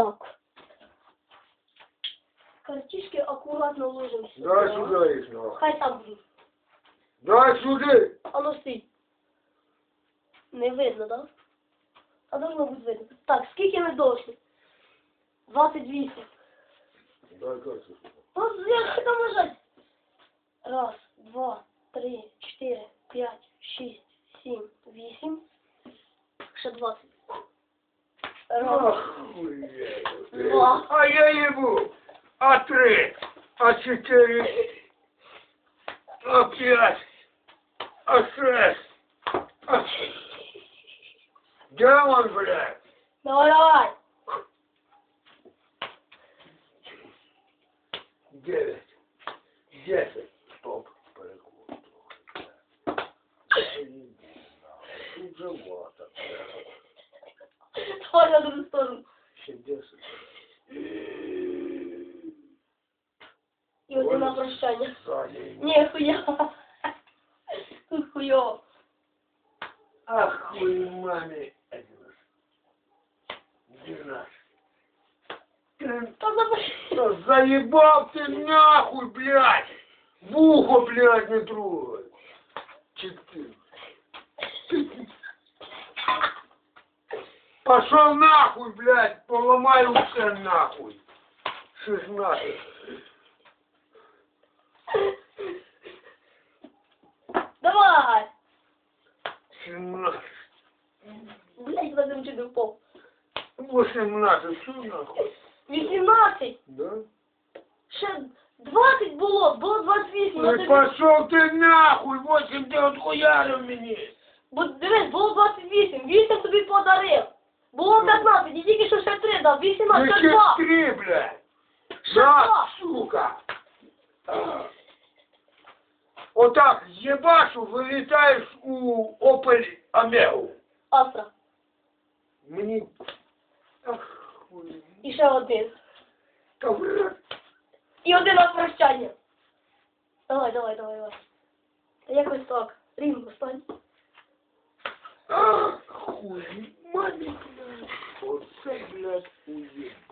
так. Картишки аккуратно ложим сюда. Дай сюди їх, нахуй. Хай там будуть. Дай сюди. А ну стій. Не видно, да? А должно бути видно. Так, скільки ми дошли? 28. Дай карту. Ну, як це там лежать? Раз, два, три, чотири, п'ять, шість, сім, вісім. Ще 20. Раз, Охуєть. Два. А я ебу. А три, а четыре, а пять, а шесть. А... Где он, блядь? давай, давай. Девять, десять. Стоп, перекур. Тут живота. На другу сторону. І один на. Сзади. Ні, хуя. Тут хуйово. Ах, хуй маме. Забери. Да заебал ты нахуй, блядь! В ухо, блядь, не трогай! Четыре. Пошел нахуй, блядь, поломаю все нахуй. Шестнадцать. Давай. Семнадцать. Блять, задом чуть не впав. Восемнадцать. Все нахуй. 18. Да? Ще 20 було, було 28. а Ну пошел ты нахуй, восемь ты отхуярил мне. Бо дивись, було 28, 8 тобі подарив. Було 15, і тільки що ще 3 дав, 18, ще Каких 2. три, блядь? Ще Да, 2. сука! Отак єбашу, вилітаєш у Opel Омегу. Астра. Мені... Ах, хуй. І ще один. Та блядь. І один на прощання. Давай, давай, давай, давай. Та якось так. Рівно, стань. Ах, хуй. Мамі, блядь. Save us with him.